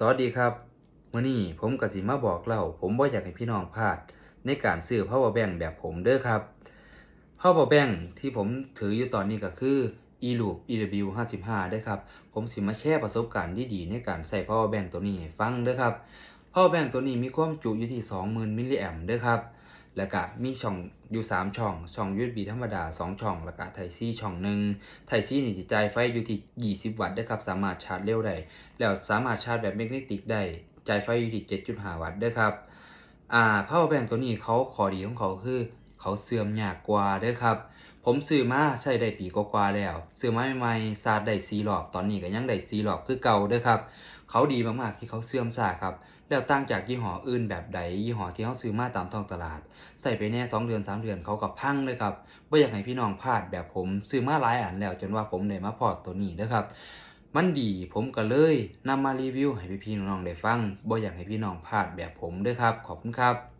สวัสดีครับมื่อนี้ผมกสิมาบอกเล่า ผมบ่อยากให้พี่น้องพลาด ในการซื้อ power bank แบบผมเด้อครับ power bank ที่ผมถืออยู่ตอนนี้ก็คือ eloop ew 55ได้ครับ ผมสิมาแชร์ประสบการณ์ดีๆในการใส่ power bank ตัวนี้ให้ฟังเด้อครับ power bank ตัวนี้มีความจุอยู่ที่ 20,000มิลลิแอมเด้อครับ แล้วก็มีช่องอยู่ 3 ช่อง ช่อง USB ธรรมดา 2 ช่อง แล้วก็ไทซี่ช่องหนึ่งไทซี่นี่จะจ่ายไฟอยู่ที่ 20 วัตต์ได้ครับ สามารถชาร์จเร็วได้ แล้วสามารถชาร์จแบบแมกเนติกได้จ่ายไฟอยู่ที่ 7.5 วัตต์ได้ครับ อ่า power bank ตัวนี้เขาข้อดีของเขาคือ เขาเสื่อมยากกว่าด้อครับ ผมซื้อมาใช้ได้ปีกว่าๆแล้ว ซื้อมาใหม่ๆชาร์จได้4รอบตอนนี้ก็ยังได้4รอบคือเก่าด้อครับ เขาดีมากๆที่เขาเสื่อมช้าครับ แล้วต่างจากยี่ห้ออื่นแบบใดยี่ห้อที่เขาซื้อมาตามท้องตลาด ใส่ไปแน่2เดือน3เดือนเขากับพังเลยครับบ่อยากให้พี่น้องพลาดแบบผมซื้อมาหลายอันแล้ว จนว่าผมได้มาพอร์ตตัวนี้เด้อครับมันดีผมก็เลยนำมารีวิวให้พี่ๆน้องๆได้ฟังบ่อยากให้พี่น้องพลาดแบบผมด้อครับ ขอบคุณครับ